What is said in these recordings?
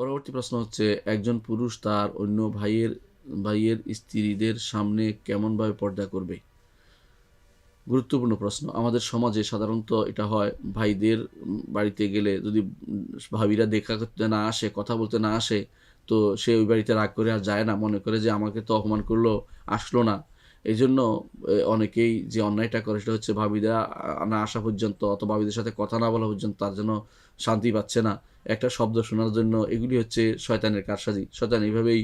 পরবর্তী প্রশ্ন হচ্ছে, একজন পুরুষ তার অন্য ভাইয়ের ভাইয়ের স্ত্রীদের সামনে কেমনভাবে পর্দা করবে? গুরুত্বপূর্ণ প্রশ্ন। আমাদের সমাজে সাধারণত এটা হয়, ভাইদের বাড়িতে গেলে যদি ভাবিরা দেখা করতে না আসে, কথা বলতে না আসে, তো সে ওই বাড়িতে রাগ করে আর যায় না। মনে করে যে আমাকে তো অপমান করল, আসলো না। এই জন্য অনেকেই যে অন্যায়টা করে সেটা হচ্ছে ভাবিরা না আসা পর্যন্ত অথবা ভাবিদের সাথে কথা না বলা পর্যন্ত তার জন্য শান্তি পাচ্ছে না। একটা শব্দ শোনার জন্য এগুলি হচ্ছে শয়তানের কারসাজি। শয়তান এইভাবেই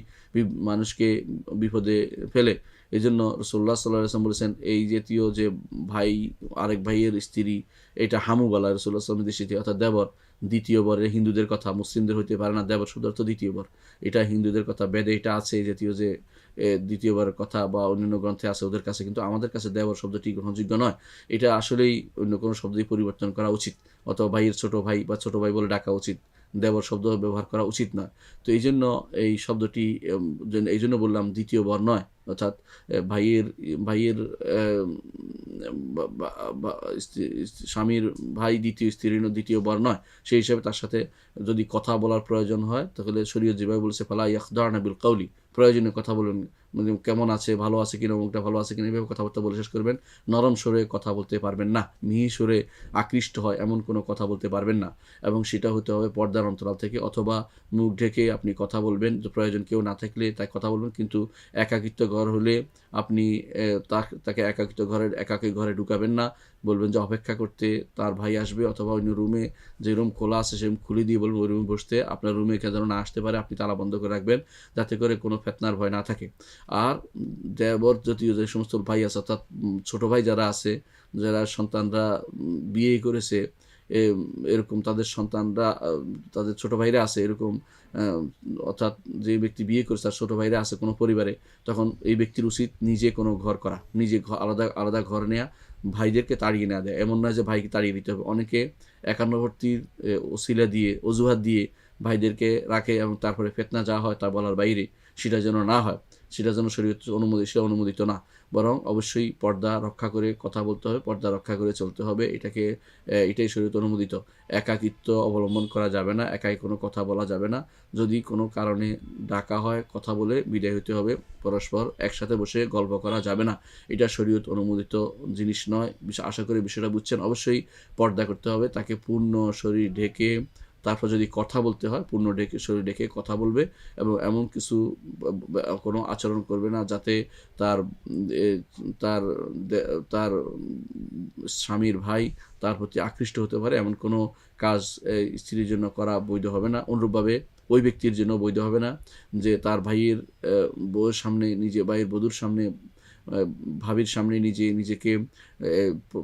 মানুষকে বিপদে ফেলে। এই জন্য রসোল্লা সাল্লাহাম বলেছেন, এই জাতীয় যে ভাই, আরেক ভাইয়ের স্ত্রী, এটা হামু বলা রসুল্লাহ সাল্লামের দৃষ্টিতে অর্থাৎ দেবর। দ্বিতীয় বরে হিন্দুদের কথা, মুসলিমদের হইতে পারে না, দেবর শুধার্থ দ্বিতীয় বর এটা হিন্দুদের কথা বেদে এটা আছে জাতীয় যে এ, দ্বিতীয়বারের কথা বা অন্যান্য গ্রন্থে আছে ওদের কাছে কিন্তু আমাদের কাছে দেবর শব্দটি গ্রহণযোগ্য নয়। এটা আসলেই অন্য কোনো শব্দই পরিবর্তন করা উচিত অথবা ভাইয়ের ছোট ভাই বা ছোট ভাই বলে ডাকা উচিত দেবর শব্দ ব্যবহার করা উচিত নয়। তো এই জন্য এই শব্দটি এই জন্য বললাম দ্বিতীয় বর নয় অর্থাৎ ভাইয়ের ভাইয়ের স্বামীর ভাই দ্বিতীয় স্ত্রীর দ্বিতীয় বর নয়, সেই হিসাবে তার সাথে যদি কথা বলার প্রয়োজন হয়, তাহলে শরীয় যেভাবে বলছে, ফালা ইয়াকদার নাবিল কাউলি, প্রয়োজনীয় কথা বলুন মানে কেমন আছে, ভালো আছে কিনা, মুখটা ভালো আছে কিনা এইভাবে কথাবার্তা বলে শেষ করবেন। নরম সরে কথা বলতে পারবেন না। মিহি সরে আকৃষ্ট হয় এমন কোনো কথা বলতে পারবেন না। এবং সেটা হতে হবে পর্দার অন্তরাল থেকে, অথবা মুখ ঢেকে আপনি কথা বলবেন। প্রয়োজন কেউ না থাকলে তাই কথা বলবেন, কিন্তু একাকিত্ব ঘর হলে আপনি তাকে একাকিত্ব ঘরের, একাকী ঘরে ঢুকাবেন না। বলবেন যে অপেক্ষা করতে তার ভাই আসবে, অথবা অন্য রুমে যে রুম খোলা আছে সে খুলে দিয়ে বলবেন ওই রুমে বসতে। আপনার রুমে কে যেন না আসতে পারে, আপনি তালা বন্ধ করে রাখবেন, যাতে করে কোনো ফেতনার ভয় না থাকে। আর দেবর জাতীয় যে সমস্ত ভাই আছে, অর্থাৎ ছোট ভাই যারা আছে, যারা সন্তানরা বিয়ে করেছে এরকম তাদের সন্তানরা, তাদের ছোট ভাইরা আছে, এরকম অর্থাৎ যে ব্যক্তি বিয়ে করেছে তার ছোট ভাইরা আছে কোনো পরিবারে, তখন এই ব্যক্তির উচিত নিজে কোনো ঘর করা, নিজে আলাদা আলাদা ঘর নেওয়া ভাইদেরকে তাড়িয়ে না দেয়। এমন নয় যে ভাইকে তাড়িয়ে দিতে হবে। অনেকে একান্নবর্তীর ওসিলা দিয়ে, অজুহাত দিয়ে ভাইদেরকে রাখে এবং তারপরে ফেতনা যা হয় তা বলার বাইরে সেটা যেন না হয়, সেটা যেন শরীর অনুমোদিত সেটা অনুমোদিত না। বরং অবশ্যই পর্দা রক্ষা করে কথা বলতে হবে, পর্দা রক্ষা করে চলতে হবে, এটাকে এটাই শরীর অনুমোদিত। একাকিত্ব অবলম্বন করা যাবে না, একাই কোনো কথা বলা যাবে না। যদি কোনো কারণে ডাকা হয় কথা বলে বিদায় হতে হবে, পরস্পর একসাথে বসে গল্প করা যাবে না। এটা শরীয়ত অনুমোদিত জিনিস নয়, আশা করি বিষয়টা বুঝছেন। অবশ্যই পর্দা করতে হবে, তাকে পূর্ণ শরীর ঢেকে তারপর যদি কথা বলতে হয়, পূর্ণ ডেকে, শরীর ডেকে কথা বলবে এবং এমন কিছু কোনো আচরণ করবে না যাতে তার তার তার স্বামীর ভাই তার প্রতি আকৃষ্ট হতে পারে। এমন কোনো কাজ স্ত্রীর জন্য করা বৈধ হবে না। অনুরূপভাবে ওই ব্যক্তির জন্য বৈধ হবে না যে তার ভাইয়ের বউয়ের সামনে নিজে ভাইয়ের বধূর সামনে ভাবির সামনে নিজে, নিজেকে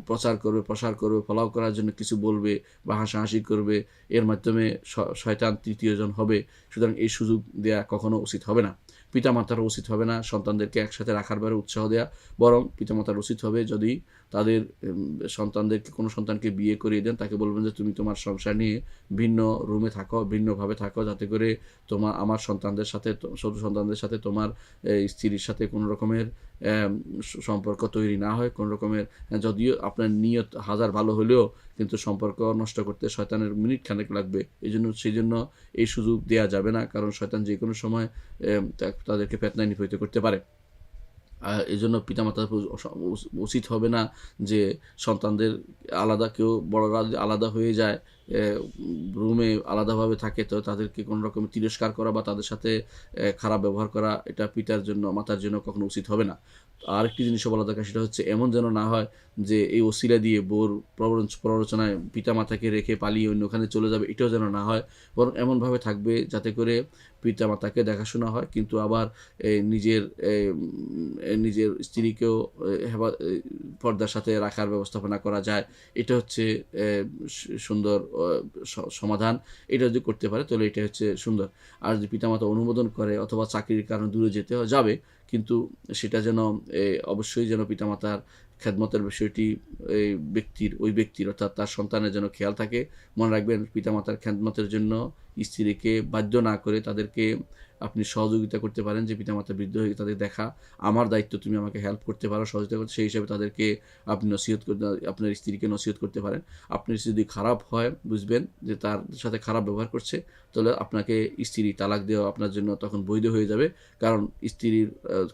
প্রচার করবে, প্রসার করবে, ফলাও করার জন্য কিছু বলবে বা হাসাহাসি করবে, এর মাধ্যমে শয়তান তৃতীয়জন হবে। সুতরাং এই সুযোগ দেয়া কখনো উচিত হবে না। পিতামাতারও উচিত হবে না সন্তানদেরকে একসাথে রাখার ব্যাপারে উৎসাহ দেওয়া বরং পিতামাতার উচিত হবে যদি তাদের সন্তানদেরকে, কোনো সন্তানকে বিয়ে করিয়ে দেন, তাকে বলবেন যে তুমি তোমার সংসার নিয়ে ভিন্ন রুমে থাকো, ভিন্নভাবে থাকো, যাতে করে তোমার, আমার সন্তানদের সাথে ছোট সন্তানদের সাথে তোমার স্ত্রীর সাথে কোনো রকমের সম্পর্ক তৈরি না হয়, কোনো রকমের, যদিও আপনার নিয়ত হাজার ভালো হলেও কিন্তু সম্পর্ক নষ্ট করতে শয়তানের মিনিট খানেক লাগবে। এই জন্য সেই জন্য এই সুযোগ দেওয়া যাবে না, কারণ শয়তান যে কোনো সময় তাদেরকে ফেতনায় নিপীড়িত করতে পারে। আর এই জন্য পিতামাতার উচিত হবে না যে সন্তানদের আলাদা কেউ, বড়রা আলাদা হয়ে যায় রুমে আলাদাভাবে থাকে, তো তাদেরকে কোনো রকম তিরস্কার করা বা তাদের সাথে খারাপ ব্যবহার করা, এটা পিতার জন্য, মাতার জন্য কখনো উচিত হবে না। আর একটি জিনিসও বলা দরকার, সেটা হচ্ছে এমন যেন না হয় যে এই ওসিলা দিয়ে বোর প্ররোচনায় পিতা মাতাকে রেখে পালিয়ে অন্য ওখানে চলে যাবে, এটাও যেন না হয়। বরং এমনভাবে থাকবে যাতে করে পিতা মাতাকে দেখাশোনা হয়, কিন্তু আবার নিজের নিজের স্ত্রীকেও হেফা- পর্দার সাথে রাখার ব্যবস্থাপনা করা যায়। এটা হচ্ছে সুন্দর সমাধান। এটা যদি করতে পারে, তাহলে এটা হচ্ছে সুন্দর। আর যদি পিতামাতা অনুমোদন করে অথবা চাকরির কারণে দূরে যেতে যাবে। কিন্তু সেটা যেন অবশ্যই যেন পিতামাতার খেদমতের বিষয়টি এই ব্যক্তির, ওই ব্যক্তির অর্থাৎ তার সন্তানের যেন খেয়াল থাকে। মনে রাখবেন, পিতামাতার খেদমতের জন্য স্ত্রীকে বাধ্য না করে তাদেরকে আপনি সহযোগিতা করতে পারেন, যে পিতামাতা বৃদ্ধ হয়ে তাদের দেখা, আমার দায়িত্ব তুমি আমাকে হেল্প করতে পারো, সহযোগিতা করতে, সেই হিসাবে তাদেরকে আপনি নসিহত আপনার স্ত্রীকে নসিহত করতে পারেন। আপনার স্ত্রী যদি খারাপ হয়, বুঝবেন যে তার সাথে খারাপ ব্যবহার করছে, তাহলে আপনাকে স্ত্রী তালাক দেওয়া আপনার জন্য তখন বৈধ হয়ে যাবে। কারণ স্ত্রীর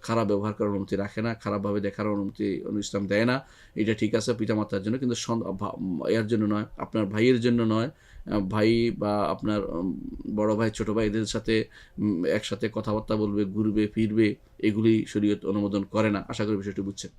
খারাপ ব্যবহার করার অনুমতি রাখে না, খারাপভাবে দেখার অনুমতি ইসলাম দেয় না। এটা ঠিক আছে পিতামাতার জন্য, কিন্তু এর জন্য নয়, আপনার ভাইয়ের জন্য নয়। ভাই বা আপনার বড় ভাই, ছোট ভাই এদের সাথে একসাথে কথাবার্তা বলবে ঘুরবে ফিরবে এগুলি শরীয়ত অনুমোদন করে না। আশা করি বিষয়টি বুঝছেন।